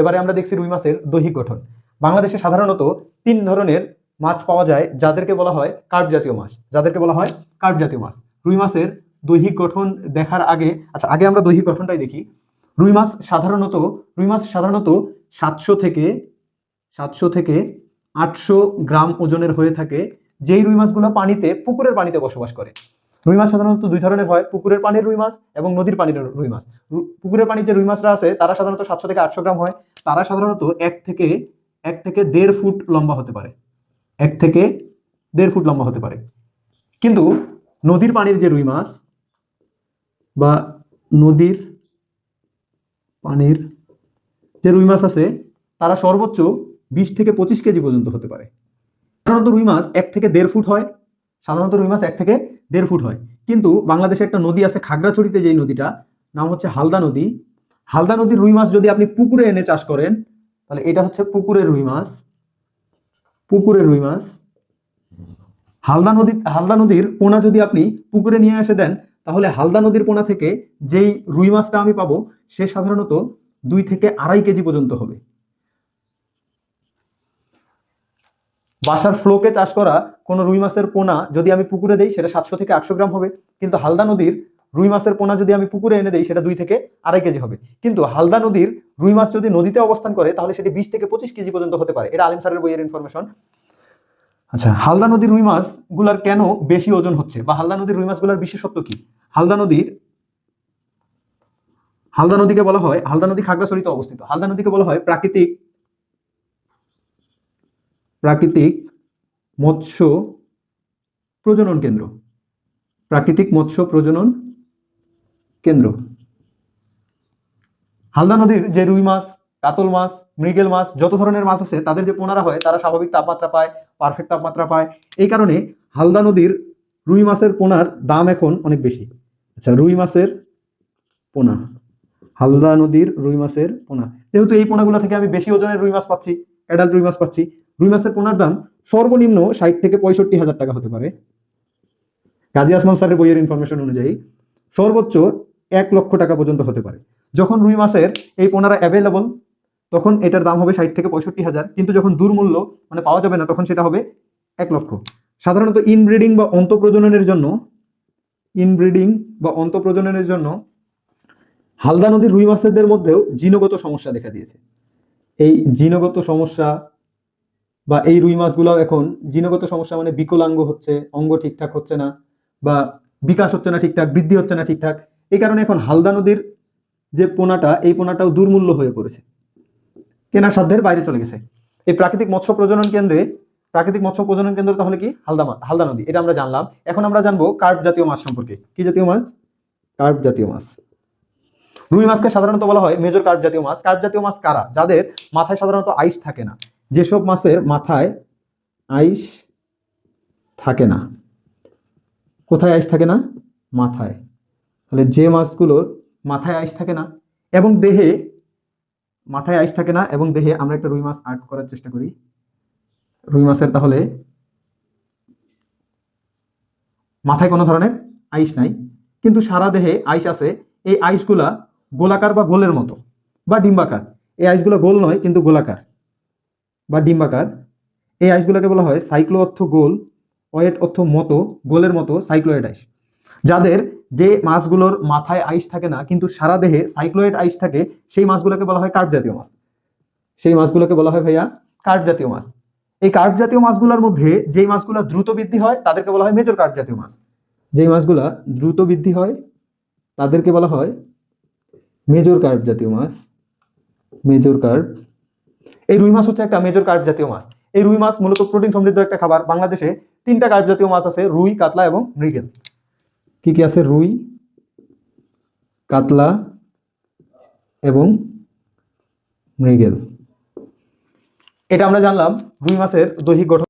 এবারে আমরা দেখছি রুই মাছের দৈহিক গঠন। বাংলাদেশে সাধারণত তিন ধরনের মাছ পাওয়া যায়, যাদেরকে বলা হয় কার্প জাতীয় মাছ। যাদেরকে বলা হয় কার্প জাতীয় মাছ। রুই মাছের দৈহিক গঠন দেখার আগে আচ্ছা আগে আমরা দৈহিক গঠনটাই দেখি। রুই মাছ সাধারণত, রুই মাছ সাধারণত সাতশো থেকে সাতশো থেকে আটশো গ্রাম ওজনের হয়ে থাকে, যেই রুই মাছগুলো পানিতে, পুকুরের পানিতে বসবাস করে। রুই মাছ সাধারণত দুই ধরনের হয়, পুকুরের পানির রুই মাছ এবং নদীর পানির রুই মাছ। পুকুরের পানির যে রুই মাছরা আছে, তারা সাধারণত সাতশো থেকে আটশো গ্রাম হয়। তারা সাধারণত এক থেকে এক থেকে দেড় ফুট লম্বা হতে পারে। এক থেকে দেড় ফুট লম্বা হতে পারে। কিন্তু নদীর পানির যে রুই মাছ বা নদীর পানির যে রুই মাছ আছে, তারা সর্বোচ্চ বিশ থেকে পঁচিশ কেজি পর্যন্ত হতে পারে। সাধারণত রুই মাছ এক থেকে দেড় ফুট হয়। সাধারণত রুই মাছ এক থেকে দেড় ফুট হয়। কিন্তু বাংলাদেশে একটা নদী আছে, খাগড়াছড়িতে যেই নদীটা, নাম হচ্ছে হালদা নদী। হালদা নদীর রুই মাছ যদি আপনি পুকুরে এনে চাষ করেন, তাহলে এটা হচ্ছে পুকুরের রুই মাছ। পুকুরের রুই মাছ। হালদা নদী, হালদা নদীর পোনা যদি আপনি পুকুরে নিয়ে এসে দেন, তাহলে হালদা নদীর পোনা থেকে যেই রুই মাছটা আমি পাবো, সে সাধারণত দুই থেকে আড়াই কেজি পর্যন্ত হবে। বাসার ফ্লোকে চাষ করা কোনো রুই মাছের পোনা যদি আমি পুকুরে দেই, সেটা সাতশো থেকে আটশো গ্রাম হবে। কিন্তু হালদা নদীর রুই মাছের পোনা যদি আমি পুকুরে এনে দেই, সেটা দুই থেকে আড়াই কেজি হবে। কিন্তু হালদা নদীর রুই মাছ যদি নদীতে অবস্থান করে, তাহলে সেটি বিশ থেকে পঁচিশ কেজি পর্যন্ত হতে পারে। এটা আলিম স্যারের বইয়ের ইনফরমেশন আচ্ছা হালদা নদীর রুই মাছগুলার কেন বেশি ওজন হচ্ছে? বা হালদা নদীর রুই মাছগুলার বিশেষত্ব কি? হালদা নদীর হালদা নদীকে বলা হয় হালদা নদী খাগড়াছড়িতে অবস্থিত। হালদা নদীকে বলা হয় প্রাকৃতিক প্রাকৃতিক মৎস্য প্রজনন কেন্দ্র। প্রাকৃতিক মৎস্য প্রজনন কেন্দ্র। হালদা নদীর যে রুই মাছ, কাতল মাছ, মৃগেল মাছ, যত ধরনের মাছ আছে, তাদের যে পোনারা হয়, তারা স্বাভাবিক তাপমাত্রা পায় পারফেক্ট তাপমাত্রা পায়। এই কারণে হালদা নদীর রুই মাছের পোনার দাম এখন অনেক বেশি। আচ্ছা রুই মাছের পোনা। হালদা নদীর রুই মাছের পোনা। যেহেতু এই পোনাগুলো থেকে আমি বেশি ওজনের রুই মাছ পাচ্ছি অ্যাডাল্ট রুই মাছ পাচ্ছি রুই মাছের পোনার দাম সর্বনিম্ন ষাট থেকে পঁয়ষট্টি হাজার টাকা হতে পারে। কাজী আসমান স্যারের বইয়ের ইনফরমেশন অনুযায়ী সর্বোচ্চ এক লক্ষ টাকা পর্যন্ত হতে পারে। যখন রুই মাছের এই পোনারা অ্যাভেলেবল তখন এটার দাম হবে ষাট থেকে পঁয়ষট্টি হাজার, কিন্তু যখন দুর্মূল্য মানে পাওয়া যাবে না, তখন সেটা হবে এক লক্ষ। সাধারণত ইনব্রিডিং বা অন্তঃপ্রজননের জন্য ইনব্রিডিং বা অন্তঃপ্রজননের জন্য হালদা নদীর রুই মাছেদের মধ্যেও জিনগত সমস্যা দেখা দিয়েছে। এই জিনগত সমস্যা বা এই রুই মাছগুলো এখন জিনগত সমস্যা মানে বিকলাঙ্গ হচ্ছে, অঙ্গ ঠিকঠাক হচ্ছে না বা বিকাশ হচ্ছে না ঠিকঠাক, বৃদ্ধি হচ্ছে না ঠিকঠাক, এই কারণে এখন হালদা নদীর যে পোনাটা, এই পোনাটাও দুর্মূল্য হয়ে পড়েছে। কেনার সাধ্যের বাইরে চলে গেছে। এই প্রাকৃতিক মৎস্য প্রজনন কেন্দ্রে, প্রাকৃতিক মৎস্য প্রজনন কেন্দ্র তাহলে কি? হালদা হালদা নদী, এটা আমরা জানলাম। এখন আমরা জানব কার্প জাতীয় মাছ সম্পর্কে। কি জাতীয় মাছ? কার্প জাতীয় মাছ। রুই মাছকে সাধারণত বলা হয় মেজর কার্প জাতীয় মাছ। কার্প জাতীয় মাছ কারা? যাদের মাথায় সাধারণত আইস থাকে না। যেসব মাছের মাথায় আইস থাকে না, কোথায় আইস থাকে না? মাথায়। তাহলে যে মাছগুলোর মাথায় আইস থাকে না এবং দেহে, মাথায় আইস থাকে না এবং দেহে আমরা একটা রুই মাছ আর্ট করার চেষ্টা করি। রুই মাছের তাহলে মাথায় কোনো ধরনের আইস নাই, কিন্তু সারা দেহে আইস আছে। এই আইসগুলা গোলাকার বা গোলের মতো বা ডিম্বাকার। এই আইসগুলো গোল নয়, কিন্তু গোলাকার। বা ডিম্বাকার এই আইসগুলোকে বলা হয় সাইক্লো অর্থ গোল ওয়েট অর্থ মতো, গোলের মতো সাইক্লোয়েড আইস যাদের যে মাছগুলোর মাথায় আইস থাকে না, কিন্তু সারা দেহে সাইক্লোয়েড আইস থাকে, সেই মাছগুলোকে বলা হয় কার্প জাতীয় মাছ। সেই মাছগুলোকে বলা হয় ভাইয়া কার্প জাতীয় মাছ। এই কার্প জাতীয় মাছগুলোর মধ্যে যেই মাছগুলো দ্রুত বৃদ্ধি হয়, তাদেরকে বলা হয় মেজর কার্প জাতীয় মাছ। যেই মাছগুলো দ্রুত বৃদ্ধি হয়, তাদেরকে বলা হয় মেজর কার্প জাতীয় মাছ। মেজর কার্প এই রুই মাছ হচ্ছে একটা মেজর কার্প জাতীয় মাছ। এই রুই মাছ মূলত প্রোটিন সমৃদ্ধ একটা খাবার। বাংলাদেশে তিনটা কার্প জাতীয় মাছ আছে, রুই, কাতলা এবং মৃগেল। কি কি আছে? রুই, কাতলা এবং মৃগেল। এটা আমরা জানলাম রুই মাছের দৈহিক গঠন